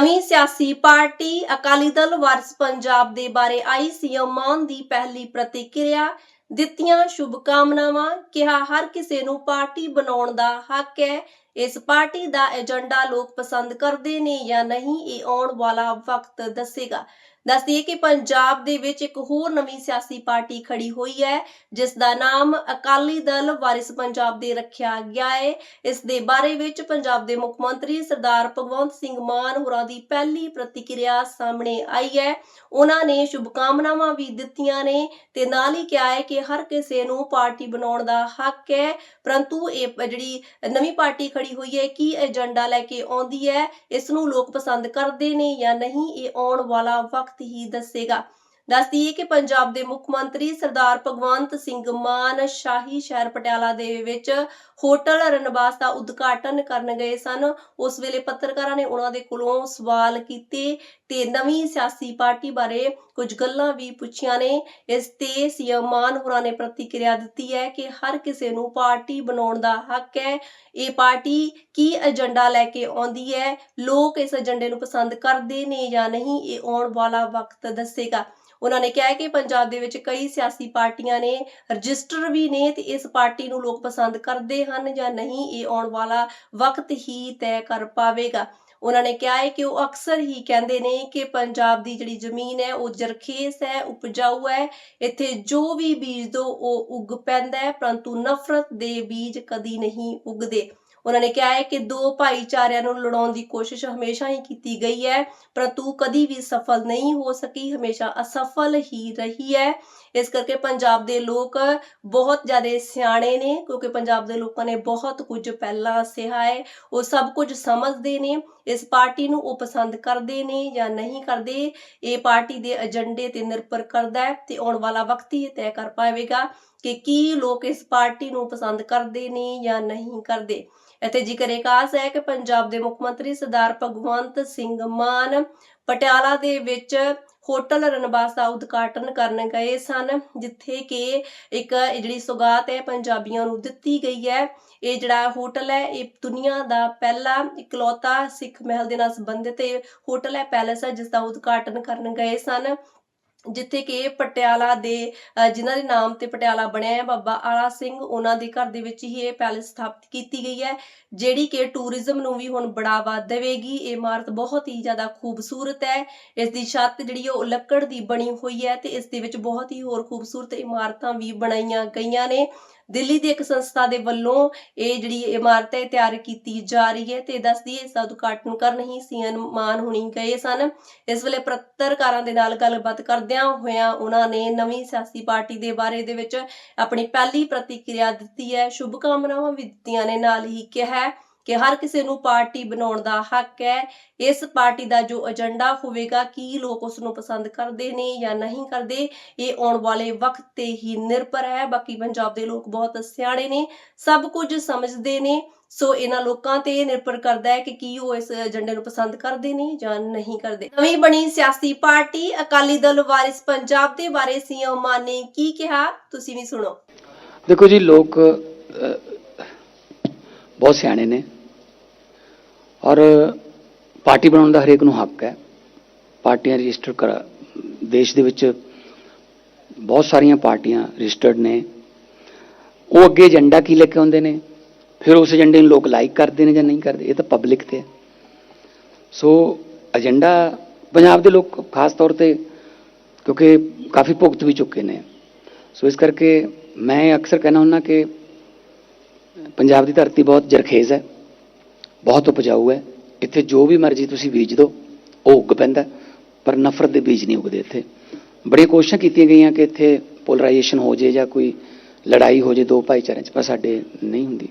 ਨਵੀਂ ਸਿਆਸੀ ਪਾਰਟੀ ਅਕਾਲੀ ਦਲ ਵਾਰਿਸ ਪੰਜਾਬ ਦੇ ਬਾਰੇ ਆਈ ਸੀਐਮ ਮਾਨ ਦੀ ਪਹਿਲੀ ਪ੍ਰਤੀਕਿਰਿਆ, ਦਿੱਤੀਆਂ ਸ਼ੁਭ ਕਾਮਨਾਵਾਂ ਕਿਹਾ ਹਰ ਕਿਸੇ ਨੂੰ ਪਾਰਟੀ ਬਣਾਉਣ ਦਾ ਹੱਕ ਹੈ, ਇਸ ਪਾਰਟੀ ਦਾ ਏਜੰਡਾ ਲੋਕ ਪਸੰਦ ਕਰਦੇ ਨੇ ਜਾਂ ਨਹੀਂ ਇਹ ਆਉਣ ਵਾਲਾ ਵਕਤ ਦੱਸੇਗਾ। ਦੱਸਦੀਏ ਕਿ ਪੰਜਾਬ ਦੇ ਵਿੱਚ ਇੱਕ ਹੋਰ ਨਵੀਂ ਸਿਆਸੀ ਪਾਰਟੀ ਖੜੀ ਹੋਈ ਹੈ, ਜਿਸ ਦਾ ਨਾਮ ਅਕਾਲੀ ਦਲ ਵਾਰਿਸ ਪੰਜਾਬ ਦੇ ਰੱਖਿਆ ਗਿਆ ਹੈ। ਇਸ ਦੇ ਬਾਰੇ ਵਿੱਚ ਪੰਜਾਬ ਦੇ ਮੁੱਖ ਮੰਤਰੀ ਸਰਦਾਰ ਭਗਵੰਤ ਸਿੰਘ ਮਾਨ ਹੋਰਾਂ ਦੀ ਪਹਿਲੀ ਪ੍ਰਤੀਕਿਰਿਆ ਸਾਹਮਣੇ ਆਈ ਹੈ। ਉਹਨਾਂ ਨੇ ਸ਼ੁਭਕਾਮਨਾਵਾਂ ਵੀ ਦਿੱਤੀਆਂ ਨੇ ਤੇ ਨਾਲ ਹੀ ਕਿਹਾ ਹੈ ਕਿ ਹਰ ਕਿਸੇ ਨੂੰ ਪਾਰਟੀ ਬਣਾਉਣ ਦਾ ਹੱਕ ਹੈ, ਪਰੰਤੂ ਇਹ ਜਿਹੜੀ ਨਵੀਂ ਪਾਰਟੀ ਖੜੀ ਹੋਈ ਹੈ, ਕੀ ਏਜੰਡਾ ਲੈ ਕੇ ਆਉਂਦੀ ਹੈ, ਇਸ ਨੂੰ ਲੋਕ ਪਸੰਦ ਕਰਦੇ ਨੇ ਜਾਂ ਨਹੀਂ, ਇਹ ਆਉਣ ਵਾਲਾ ਵਕਤ ਹੀ ਦੱਸੇਗਾ। ਦੱਸਦੀਏ ਕਿ ਪੰਜਾਬ ਦੇ ਮੁੱਖ ਮੰਤਰੀ ਸਰਦਾਰ ਭਗਵੰਤ ਸਿੰਘ ਮਾਨ ਸ਼ਾਹੀ ਸ਼ਹਿਰ ਪਟਿਆਲਾ ਦੇ ਵਿੱਚ ਹੋਟਲ ਰਣਬਾਸ ਦਾ ਉਦਘਾਟਨ ਕਰਨ ਗਏ ਸਨ। ਉਸ ਵੇਲੇ ਪੱਤਰਕਾਰਾਂ ਨੇ ਉਹਨਾਂ ਦੇ ਕੋਲੋਂ ਸਵਾਲ ਕੀਤੇ ਤੇ ਨਵੀਂ ਸਿਆਸੀ ਪਾਰਟੀ ਬਾਰੇ ਕੁਝ ਗੱਲਾਂ ਵੀ ਪੁੱਛੀਆਂ ਨੇ। ਇਸ ਤੇ ਸੀਐਮ ਮਾਨ ਹੋਰਾਂ ਨੇ ਪ੍ਰਤੀਕਿਰਿਆ ਦਿੱਤੀ ਹੈ ਕਿ ਹਰ ਕਿਸੇ ਨੂੰ ਪਾਰਟੀ ਬਣਾਉਣ ਦਾ ਹੱਕ ਹੈ। ਇਹ ਪਾਰਟੀ ਕੀ ਏਜੰਡਾ ਲੈ ਕੇ ਆਉਂਦੀ ਹੈ? ਲੋਕ ਇਸ ਏਜੰਡੇ ਨੂੰ ਪਸੰਦ ਕਰਦੇ ਨੇ ਜਾਂ ਨਹੀਂ? ਇਹ ਆਉਣ ਵਾਲਾ ਵਕਤ ਦੱਸੇਗਾ। ਉਹਨਾਂ ਨੇ ਕਿਹਾ ਕਿ ਪੰਜਾਬ ਦੇ ਵਿੱਚ ਕਈ ਸਿਆਸੀ ਪਾਰਟੀਆਂ ਨੇ ਰਜਿਸਟਰ ਵੀ ਨੇ ਤੇ ਇਸ ਪਾਰਟੀ ਨੂੰ ਲੋਕ ਪਸੰਦ ਕਰਦੇ ਹਨ ਜਾਂ ਨਹੀਂ? ਇਹ ਆਉਣ ਵਾਲਾ ਵਕਤ ਹੀ ਤੈਅ ਕਰ ਪਾਵੇਗਾ। ਉਹਨਾਂ ਨੇ ਕਿਹਾ ਹੈ ਕਿ ਉਹ ਅਕਸਰ ਹੀ ਕਹਿੰਦੇ ਨੇ ਕਿ ਪੰਜਾਬ ਦੀ ਜਿਹੜੀ ਜ਼ਮੀਨ ਹੈ, ਉਹ ਜਰਖੇਸ ਹੈ, ਉਪਜਾਊ ਹੈ। ਇੱਥੇ ਜੋ ਵੀ ਬੀਜ ਦੋ, ਉਹ ਉੱਗ ਪੈਂਦਾ ਹੈ, ਪਰੰਤੂ ਨਫ਼ਰਤ ਦੇ ਬੀਜ ਕਦੀ ਨਹੀਂ ਉੱਗਦੇ। ਉਹਨਾਂ ਨੇ ਕਿਹਾ ਹੈ ਕਿ ਦੋ ਭਾਈਚਾਰਿਆਂ ਨੂੰ ਲੜਾਉਣ ਦੀ ਕੋਸ਼ਿਸ਼ ਹਮੇਸ਼ਾ ਹੀ ਕੀਤੀ ਗਈ ਹੈ ਪਰੰਤੂ ਕਦੀ ਵੀ ਸਫਲ ਨਹੀਂ ਹੋ ਸਕੀ, ਹਮੇਸ਼ਾ ਅਸਫਲ ਹੀ ਰਹੀ ਹੈ। ਇਸ ਕਰਕੇ ਪੰਜਾਬ ਦੇ ਲੋਕ ਬਹੁਤ ਜ਼ਿਆਦਾ ਸਿਆਣੇ ਨੇ, ਕਿਉਂਕਿ ਪੰਜਾਬ ਦੇ ਲੋਕਾਂ ਨੇ ਬਹੁਤ ਕੁਝ ਪਹਿਲਾਂ ਸਿਹਾ ਹੈ, ਉਹ ਸਭ ਕੁਝ ਸਮਝਦੇ ਨੇ, ਇਸ ਪਾਰਟੀ ਨੂੰ ਉਹ ਪਸੰਦ ਕਰਦੇ ਨੇ ਜਾਂ ਨਹੀਂ ਕਰਦੇ, ਇਹ ਪਾਰਟੀ ਦੇ ਏਜੰਡੇ ਤੇ ਨਿਰਭਰ ਕਰਦਾ ਹੈ ਤੇ ਆਉਣ ਵਾਲਾ ਵਕਤ ਹੀ ਇਹ ਤੈਅ ਕਰ ਪਾਵੇਗਾ। ਕਿ ਕੀ ਲੋਕ ਇਸ ਪਾਰਟੀ ਨੂੰ ਪਸੰਦ ਕਰਦੇ ਨੇ ਜਾਂ ਨਹੀਂ ਕਰਦੇ? ਇੱਥੇ ਜ਼ਿਕਰ ਇਹ ਖਾਸ ਹੈ ਕਿ ਪੰਜਾਬ ਦੇ ਮੁੱਖ ਮੰਤਰੀ ਸਰਦਾਰ ਭਗਵੰਤ ਸਿੰਘ ਮਾਨ ਪਟਿਆਲਾ ਦੇ ਵਿੱਚ ਹੋਟਲ ਰਣਬਾਸ ਦਾ ਉਦਘਾਟਨ ਕਰਨ ਗਏ ਸਨ, ਜਿੱਥੇ ਕਿ ਇੱਕ ਜਿਹੜੀ ਸੁਗਾਤ ਹੈ ਪੰਜਾਬੀਆਂ ਨੂੰ ਦਿੱਤੀ ਗਈ ਹੈ। ਇਹ ਜਿਹੜਾ ਹੋਟਲ ਹੈ, ਇਹ ਦੁਨੀਆ ਦਾ ਪਹਿਲਾ ਇਕਲੌਤਾ ਸਿੱਖ ਮਹਿਲ ਦੇ ਨਾਲ ਸੰਬੰਧਿਤ ਹੋਟਲ ਹੈ, ਪੈਲੇਸ ਹੈ, ਜਿਸ ਦਾ ਉਦਘਾਟਨ ਕਰਨ ਗਏ ਸਨ। ਜਿੱਥੇ ਕਿ ਪਟਿਆਲਾ ਦੇ ਅ, ਜਿਨ੍ਹਾਂ ਦੇ ਨਾਮ ਤੇ ਪਟਿਆਲਾ ਬਣਿਆ ਹੈ ਬਾਬਾ ਆਲਾ ਸਿੰਘ ਉਹਨਾਂ ਦੇ ਘਰ ਦੇ ਵਿੱਚ ਹੀ ਇਹ ਪੈਲੇਸ ਸਥਾਪਿਤ ਕੀਤੀ ਗਈ ਹੈ ਜਿਹੜੀ ਕਿ ਟੂਰਿਜ਼ਮ ਨੂੰ ਵੀ ਹੁਣ ਬੜਾਵਾ ਦੇਵੇਗੀ। ਇਹ ਇਮਾਰਤ ਬਹੁਤ ਹੀ ਜ਼ਿਆਦਾ ਖੂਬਸੂਰਤ ਹੈ। ਇਸ ਦੀ ਛੱਤ ਜਿਹੜੀ ਹੈ ਉਹ ਲੱਕੜ ਦੀ ਬਣੀ ਹੋਈ ਹੈ ਤੇ ਇਸ ਦੇ ਵਿੱਚ ਬਹੁਤ ਹੀ ਹੋਰ ਖੂਬਸੂਰਤ ਇਮਾਰਤਾਂ ਵੀ ਬਣਾਈਆਂ ਗਈਆਂ ਨੇ। ਦਿੱਲੀ ਦੀ ਇੱਕ ਸੰਸਥਾ ਦੇ ਵੱਲੋਂ ਇਹ ਜਿਹੜੀ ਇਮਾਰਤ ਹੈ, ਤਿਆਰ ਕੀਤੀ ਜਾ ਰਹੀ ਹੈ ਤੇ ਦੱਸਦੀ ਹੈ, ਇਸ ਦਾ ਉਦਘਾਟਨ ਕਰਨ ਹੀ ਸੀਐਮ ਮਾਨ ਹੁਣੀ ਗਏ ਸਨ। ਇਸ ਵੇਲੇ ਪੱਤਰਕਾਰਾਂ ਦੇ ਨਾਲ ਗੱਲਬਾਤ ਕਰਦਿਆਂ ਹੋਇਆਂ ਉਹਨਾਂ ਨੇ ਨਵੀਂ ਸਿਆਸੀ ਪਾਰਟੀ ਦੇ ਬਾਰੇ ਦੇ ਵਿੱਚ ਆਪਣੀ ਪਹਿਲੀ ਪ੍ਰਤੀਕਿਰਿਆ ਦਿੱਤੀ ਹੈ। ਸ਼ੁਭ ਕਾਮਨਾਵਾਂ ਵੀ ਦਿੱਤੀਆਂ ਨੇ, ਨਾਲ ਹੀ ਕਿਹਾ ਕਿ ਹਰ ਕਿਸੇ ਨੂੰ ਪਾਰਟੀ ਬਣਾਉਣ ਦਾ ਹੱਕ ਹੈ। ਇਸ ਪਾਰਟੀ ਦਾ ਜੋ ਏਜੰਡਾ ਹੋਵੇਗਾ, ਕੀ ਲੋਕ ਉਸ ਨੂੰ ਪਸੰਦ ਕਰਦੇ ਨੇ ਜਾਂ ਨਹੀਂ ਕਰਦੇ, ਇਹ ਆਉਣ ਵਾਲੇ ਵਕਤ ਤੇ ਹੀ ਨਿਰਭਰ ਹੈ। ਬਾਕੀ ਪੰਜਾਬ ਦੇ ਲੋਕ ਬਹੁਤ ਸਿਆਣੇ ਨੇ, ਸਭ ਕੁਝ ਸਮਝਦੇ ਨੇ। ਸੋ ਇਹਨਾਂ ਲੋਕਾਂ ਤੇ ਨਿਰਭਰ ਕਰਦਾ ਹੈ ਕਿ ਕੀ ਉਹ ਇਸ ਏਜੰਡੇ ਨੂੰ ਪਸੰਦ ਕਰਦੇ ਨੇ ਜਾਂ ਨਹੀਂ ਕਰਦੇ। ਨਵੀਂ ਬਣੀ ਸਿਆਸੀ ਪਾਰਟੀ, ਅਕਾਲੀ ਦਲ ਵਾਰਿਸ ਪੰਜਾਬ ਦੇ ਬਾਰੇ ਸੀਐਮ ਮਾਨ ਨੇ ਕੀ ਕਿਹਾ, ਤੁਸੀਂ ਵੀ ਸੁਣੋ। ਦੇਖੋ ਜੀ, ਲੋਕ ਬਹੁਤ ਸਿਆਣੇ ਨੇ। ਔਰ ਪਾਰਟੀ ਬਣਾਉਣ ਦਾ ਹਰੇਕ ਨੂੰ ਹੱਕ ਹੈ। ਪਾਰਟੀਆਂ ਰਜਿਸਟਰ ਕਰ, ਦੇਸ਼ ਦੇ ਵਿੱਚ ਬਹੁਤ ਸਾਰੀਆਂ ਪਾਰਟੀਆਂ ਰਜਿਸਟਰਡ ਨੇ। ਉਹ ਅੱਗੇ ਏਜੰਡਾ ਕੀ ਲੈ ਕੇ ਆਉਂਦੇ ਨੇ? ਫਿਰ ਉਸ ਏਜੰਡੇ ਨੂੰ ਲੋਕ ਲਾਈਕ ਕਰਦੇ ਨੇ ਜਾਂ ਨਹੀਂ ਕਰਦੇ? ਇਹ ਤਾਂ ਪਬਲਿਕ ਤੇ ਸੋ ਏਜੰਡਾ ਪੰਜਾਬ ਦੇ ਲੋਕ ਖਾਸ ਤੌਰ ਤੇ ਕਿਉਂਕਿ ਕਾਫੀ ਭੁਗਤ ਵੀ ਚੁੱਕੇ ਨੇ। ਸੋ ਇਸ ਕਰਕੇ ਮੈਂ ਅਕਸਰ ਕਹਿਣਾ ਹੁੰਦਾ ਕਿ ਪੰਜਾਬ ਦੀ ਧਰਤੀ ਬਹੁਤ ਜਰਖੇਜ਼ ਹੈ। ਬਹੁਤ ਉਪਜਾਊ ਹੈ। ਇੱਥੇ ਜੋ ਵੀ ਮਰਜ਼ੀ ਤੁਸੀਂ ਬੀਜ ਦਿਓ, ਉਹ ਉੱਗ ਪੈਂਦਾ ਪਰ ਨਫ਼ਰਤ ਦੇ ਬੀਜ ਨਹੀਂ ਉੱਗਦੇ ਇੱਥੇ। ਬੜੀਆਂ ਕੋਸ਼ਿਸ਼ਾਂ ਕੀਤੀਆਂ ਗਈਆਂ ਕਿ ਇੱਥੇ ਪੋਲਰਾਈਜੇਸ਼ਨ ਹੋ ਜੇ ਜਾਂ ਕੋਈ ਲੜਾਈ ਹੋ ਜੇ ਦੋ ਭਾਈਚਾਰਿਆਂ 'ਚ, ਪਰ ਸਾਡੇ ਨਹੀਂ ਹੁੰਦੀ।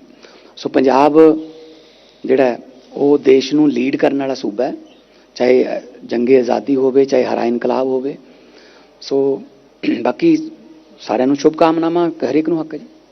ਸੋ ਪੰਜਾਬ ਜਿਹੜਾ ਉਹ ਦੇਸ਼ ਨੂੰ ਲੀਡ ਕਰਨ ਵਾਲਾ ਸੂਬਾ ਹੈ। ਚਾਹੇ ਜੰਗੇ ਆਜ਼ਾਦੀ ਹੋਵੇ, ਚਾਹੇ ਹਰਾ ਇਨਕਲਾਬ ਹੋਵੇ। ਸੋ ਬਾਕੀ ਸਾਰਿਆਂ ਨੂੰ ਸ਼ੁਭ ਕਾਮਨਾਵਾਂ ਹਰੇਕ ਨੂੰ ਹੱਕ ਹੈ ਜੀ।